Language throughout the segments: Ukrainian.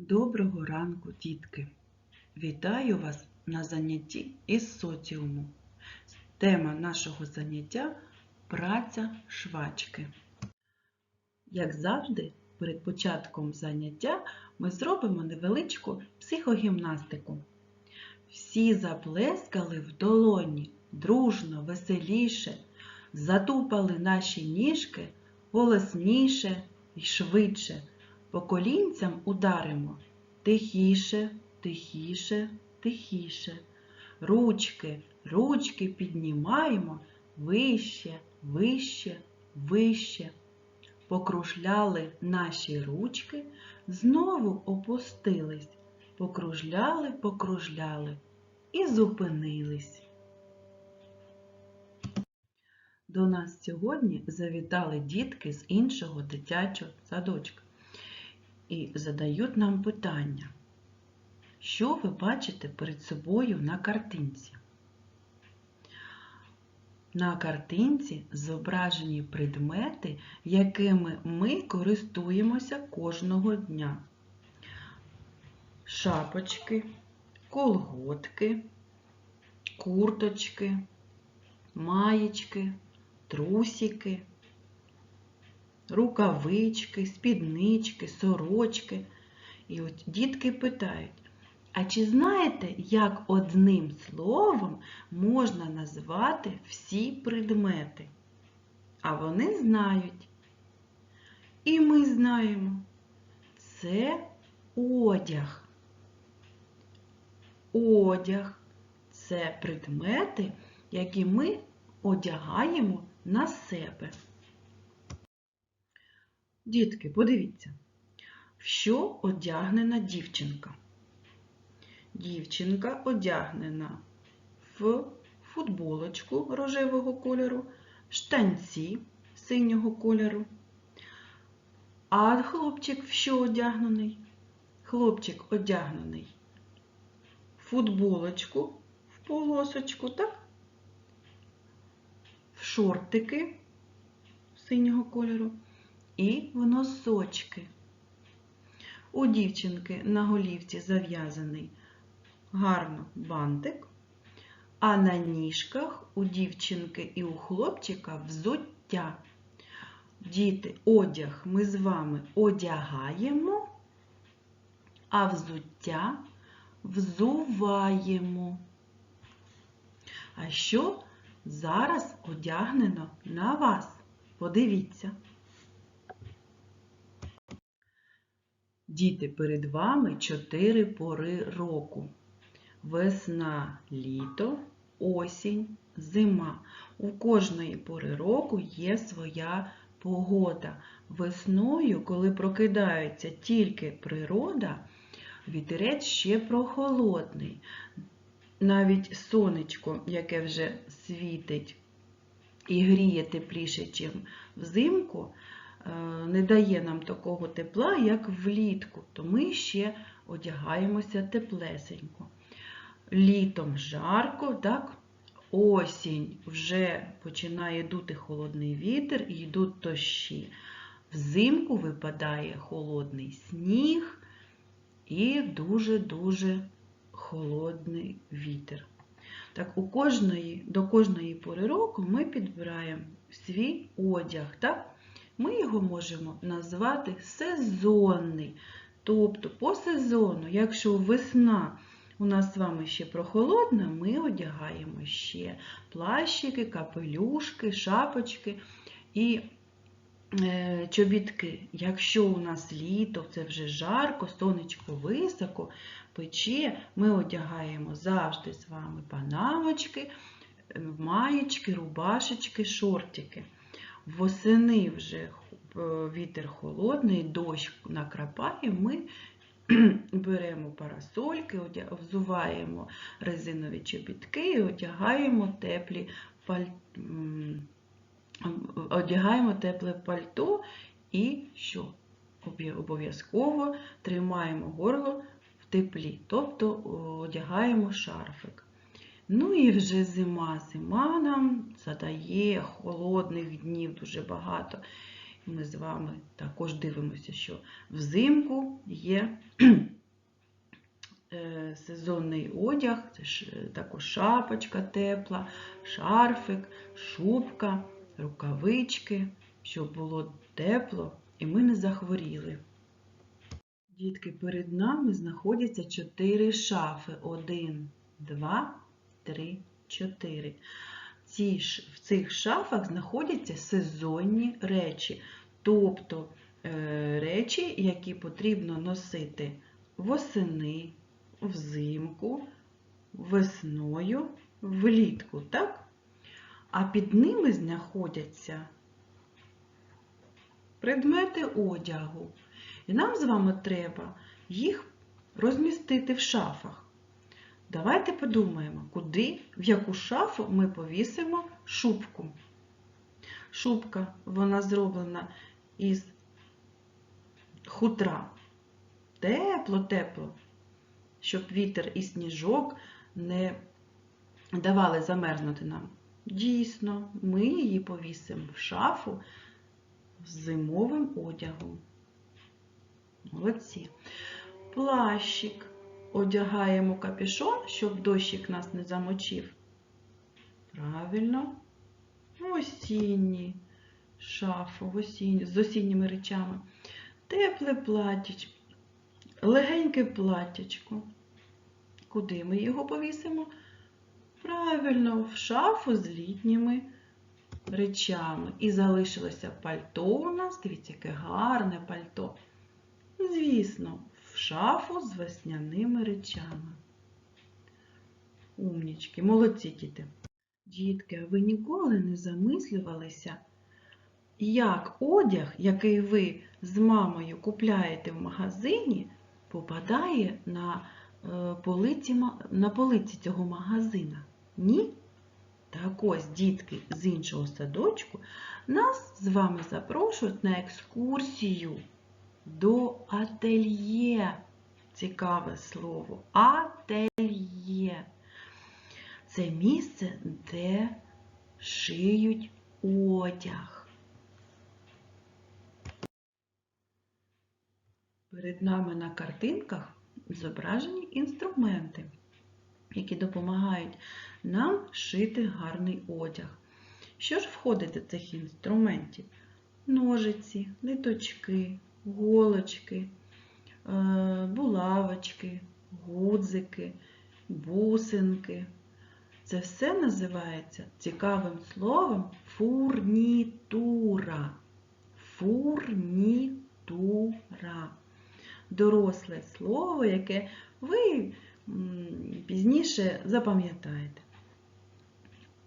Доброго ранку, дітки! Вітаю вас на занятті із соціуму. Тема нашого заняття праця швачки. Як завжди, перед початком заняття ми зробимо невеличку психогімнастику. Всі заплескали в долоні дружно, веселіше, затупали наші ніжки голосніше і швидше. По колінцям ударимо тихіше, тихіше, тихіше. Ручки, ручки піднімаємо вище, вище, вище. Покружляли наші ручки, знову опустились, покружляли, покружляли і зупинились. До нас сьогодні завітали дітки з іншого дитячого садочка і задають нам питання. Що ви бачите перед собою на картинці? На картинці зображені предмети, якими ми користуємося кожного дня. Шапочки, колготки, курточки, маєчки, трусики рукавички, спіднички, сорочки. І от дітки питають, а чи знаєте, як одним словом можна назвати всі предмети? А вони знають. І ми знаємо. Це одяг. Одяг це предмети, які ми одягаємо на себе. Дітки, подивіться, в що одягнена дівчинка? Дівчинка одягнена в футболочку рожевого кольору, штанці синього кольору. А хлопчик в що одягнений? Хлопчик одягнений в футболочку, в полосочку, так? В шортики синього кольору і в носочки. У дівчинки на голівці зав'язаний гарно бантик, а на ніжках у дівчинки і у хлопчика взуття. Діти, одяг ми з вами одягаємо, а взуття взуваємо. А що зараз одягнено на вас? Подивіться. Діти, перед вами чотири пори року. Весна, літо, осінь, зима. У кожної пори року є своя погода. Весною, коли прокидається тільки природа, вітерець ще прохолодний. Навіть сонечко, яке вже світить і гріє тепліше, ніж взимку, не дає нам такого тепла, як влітку, то ми ще одягаємося теплесенько. Літом жарко, так? осінь вже починає дути холодний вітер і йдуть дощі. Взимку випадає холодний сніг і дуже-дуже холодний вітер. Так, у кожної, до кожної пори року ми підбираємо свій одяг. так? Ми його можемо назвати сезонний. Тобто по сезону, якщо весна у нас з вами ще прохолодна, ми одягаємо ще плащики, капелюшки, шапочки і е, чобітки. Якщо у нас літо, це вже жарко, сонечко високо, пече, ми одягаємо завжди з вами панамочки, маєчки, рубашечки, шортики. Восени вже е, вітер холодний, дощ накрапає, ми беремо парасольки, взуваємо резинові чобітки і одягаємо теплі паль... одягаємо тепле пальто і що? Обов'язково тримаємо горло в теплі, тобто одягаємо шарфик. Ну і вже зима. Зима нам задає холодних днів дуже багато. Ми з вами також дивимося, що взимку є сезонний одяг, це ж е, також шапочка тепла, шарфик, шубка, рукавички, щоб було тепло і ми не захворіли. Дітки, перед нами знаходяться чотири шафи. Один, два, три, чотири. Ці, ш- в цих шафах знаходяться сезонні речі, тобто е, речі, які потрібно носити восени, взимку, весною, влітку, так? А під ними знаходяться предмети одягу. І нам з вами треба їх розмістити в шафах. Давайте подумаємо, куди, в яку шафу ми повісимо шубку. Шубка, вона зроблена із хутра. Тепло-тепло, щоб вітер і сніжок не давали замерзнути нам. Дійсно, ми її повісимо в шафу з зимовим одягом. Молодці. Плащик. Одягаємо капюшон, щоб дощик нас не замочив. Правильно. Осінні. Шафу осінні, з осінніми речами. Тепле платтячко. Легеньке платтячко. Куди ми його повісимо? Правильно, в шафу з літніми речами. І залишилося пальто у нас. Дивіться, яке гарне пальто. Звісно, шафу з весняними речами. Умнічки, молодці діти. Дітки, а ви ніколи не замислювалися, як одяг, який ви з мамою купляєте в магазині, попадає на, е, полиці, на полиці цього магазина? Ні? Так ось дітки з іншого садочку нас з вами запрошують на екскурсію до ательє. Цікаве слово. Ательє. Це місце, де шиють одяг. Перед нами на картинках зображені інструменти, які допомагають нам шити гарний одяг. Що ж входить до цих інструментів? Ножиці, ниточки, голочки, е, булавочки, гудзики, бусинки. Це все називається цікавим словом фурнітура. Фурнітура. Доросле слово, яке ви пізніше запам'ятаєте.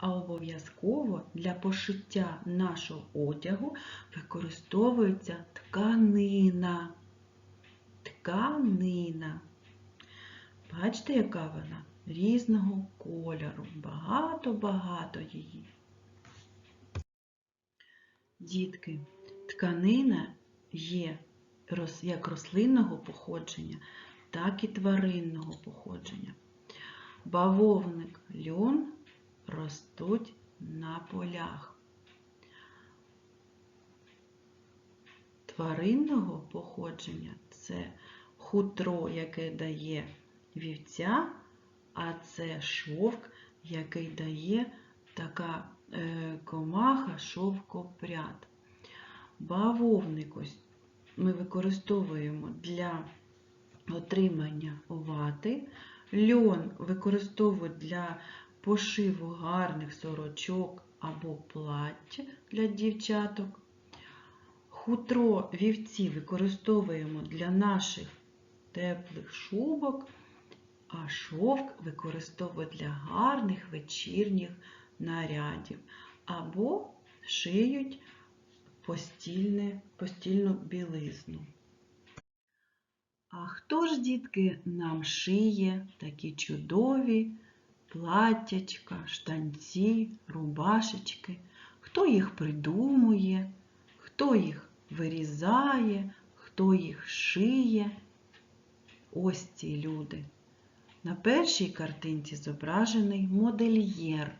А обов'язково для пошиття нашого одягу використовується тканина. Тканина. Бачите, яка вона? Різного кольору. Багато-багато її. Дітки, тканина є як рослинного походження, так і тваринного походження. Бавовник, льон ростуть на полях. Тваринного походження це хутро, яке дає вівця, а це шовк, який дає така е, комаха шовкопряд. Бавовник ось ми використовуємо для отримання вати. Льон використовують для пошиву гарних сорочок або плаття для дівчаток. Хутро вівці використовуємо для наших теплих шубок, а шовк використовують для гарних вечірніх нарядів або шиють постільне, постільну білизну. А хто ж, дітки, нам шиє такі чудові платтячка, штанці, рубашечки? Хто їх придумує, хто їх вирізає, хто їх шиє? Ось ці люди. На першій картинці зображений модельєр.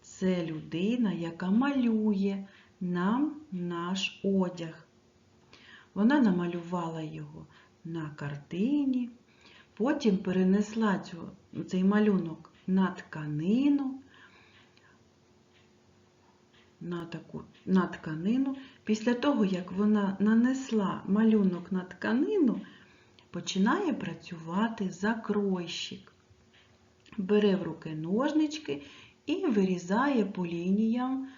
Це людина, яка малює нам наш одяг. Вона намалювала його на картині, Потім перенесла цю, цей малюнок на тканину, на, таку, на тканину. Після того, як вона нанесла малюнок на тканину, починає працювати закройщик. Бере в руки ножнички і вирізає по лініям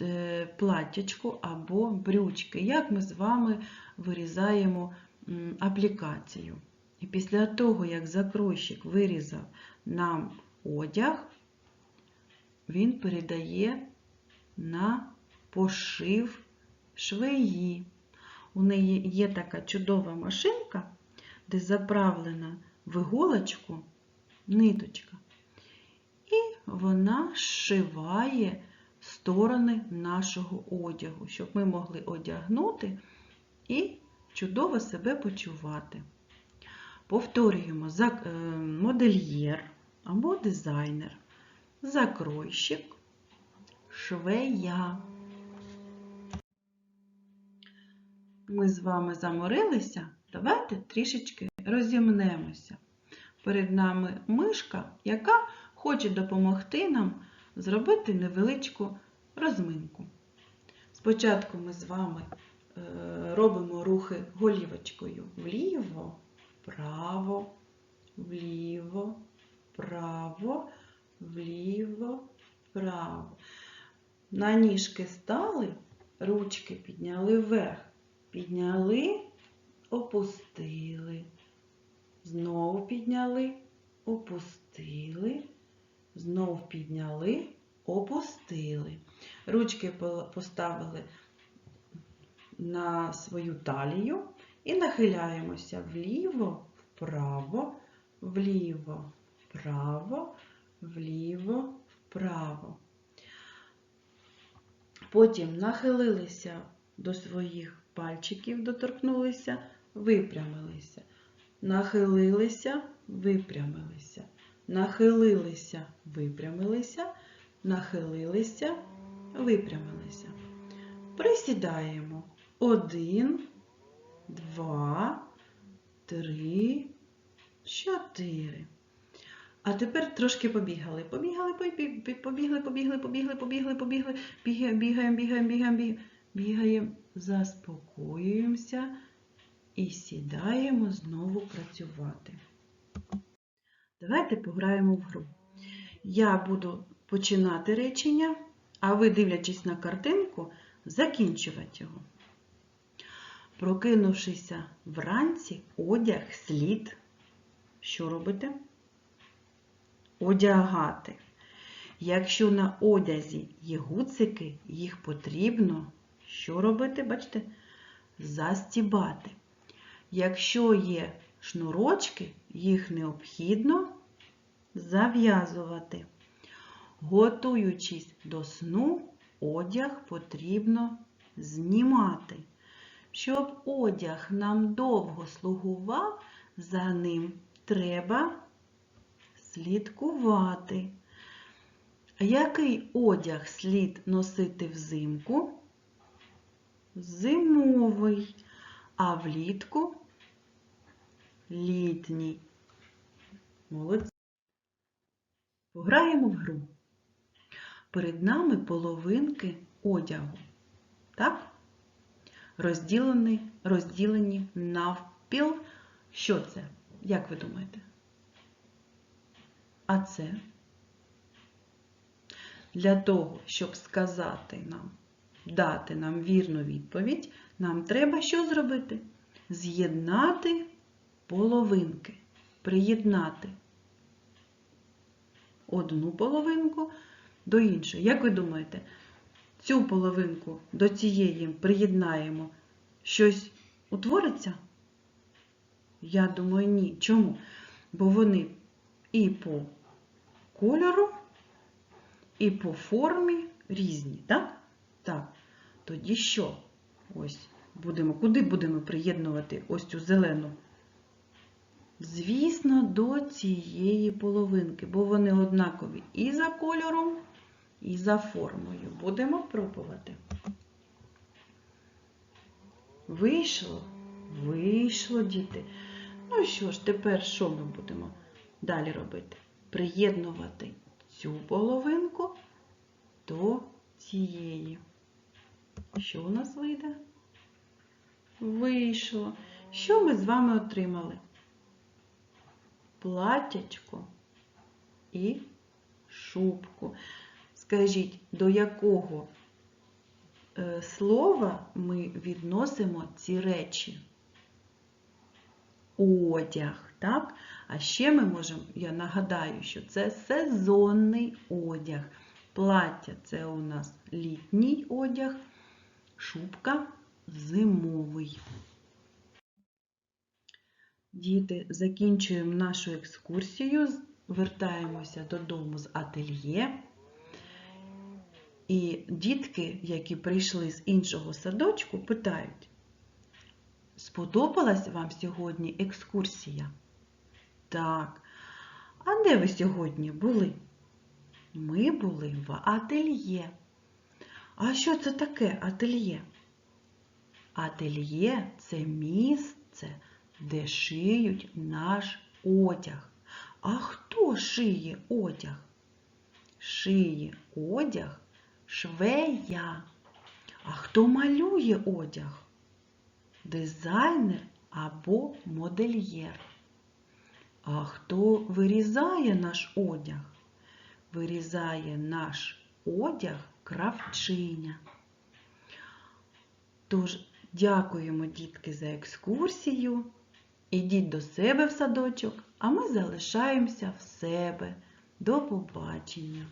е, платтячко або брючки, як ми з вами вирізаємо аплікацію. І після того, як закройщик вирізав нам одяг, він передає на пошив швеї. У неї є така чудова машинка, де заправлена в іголочку ниточка. І вона зшиває сторони нашого одягу, щоб ми могли одягнути і чудово себе почувати. Повторюємо е, модельєр або дизайнер, закройщик, швея. Ми з вами заморилися, давайте трішечки розімнемося. Перед нами мишка, яка хоче допомогти нам зробити невеличку розминку. Спочатку ми з вами е, робимо рухи голівочкою вліво, вправо, вліво, вправо, вліво, вправо. На ніжки стали, ручки підняли вверх, підняли, опустили. Знову підняли, опустили, знову підняли, опустили. Ручки поставили на свою талію і нахиляємося вліво, вправо, вліво, вправо, вліво, вправо. Потім нахилилися до своїх пальчиків, доторкнулися, випрямилися. Нахилилися, випрямилися. Нахилилися, випрямилися. Нахилилися, випрямилися. Присідаємо. Один, два, три, чотири. А тепер трошки побігали. Побігали, побігли, побігли, побігли, побігли, побігли. Бігаємо, бігаємо, бігаємо, бігаємо, бігаємо. Заспокоюємося і сідаємо знову працювати. Давайте пограємо в гру. Я буду починати речення, а ви, дивлячись на картинку, закінчувати його. Прокинувшися вранці, одяг слід. Що робите? Одягати. Якщо на одязі є гуцики, їх потрібно що робити? Бачите? Застібати. Якщо є шнурочки, їх необхідно зав'язувати. Готуючись до сну, одяг потрібно знімати. Щоб одяг нам довго слугував, за ним треба слідкувати. Який одяг слід носити взимку? Зимовий, а влітку літній. Молодці. Пограємо в гру. Перед нами половинки одягу. Так? Розділені, розділені навпіл. Що це? Як ви думаєте? А це? Для того, щоб сказати нам, дати нам вірну відповідь, нам треба що зробити? З'єднати половинки, приєднати одну половинку до іншої. Як ви думаєте, цю половинку до цієї приєднаємо, щось утвориться? Я думаю, ні. Чому? Бо вони і по кольору, і по формі різні, так? Так. Тоді що? Ось будемо, куди будемо приєднувати ось цю зелену? Звісно, до цієї половинки, бо вони однакові і за кольором, і за формою. Будемо пробувати. Вийшло? Вийшло, діти. Ну що ж, тепер що ми будемо далі робити? Приєднувати цю половинку до цієї. Що у нас вийде? Вийшло. Що ми з вами отримали? Платячко і шубку. Скажіть, до якого е, слова ми відносимо ці речі? Одяг, так? А ще ми можемо, я нагадаю, що це сезонний одяг. Плаття це у нас літній одяг, шубка зимовий. Діти, закінчуємо нашу екскурсію, вертаємося додому з ательє. І дітки, які прийшли з іншого садочку, питають, сподобалась вам сьогодні екскурсія? Так. А де ви сьогодні були? Ми були в ательє. А що це таке ательє? Ательє це місце, де шиють наш одяг. А хто шиє одяг? Шиє одяг швея. А хто малює одяг? Дизайнер або модельєр. А хто вирізає наш одяг? Вирізає наш одяг кравчиня. Тож, дякуємо, дітки, за екскурсію. Ідіть до себе в садочок, а ми залишаємося в себе. До побачення!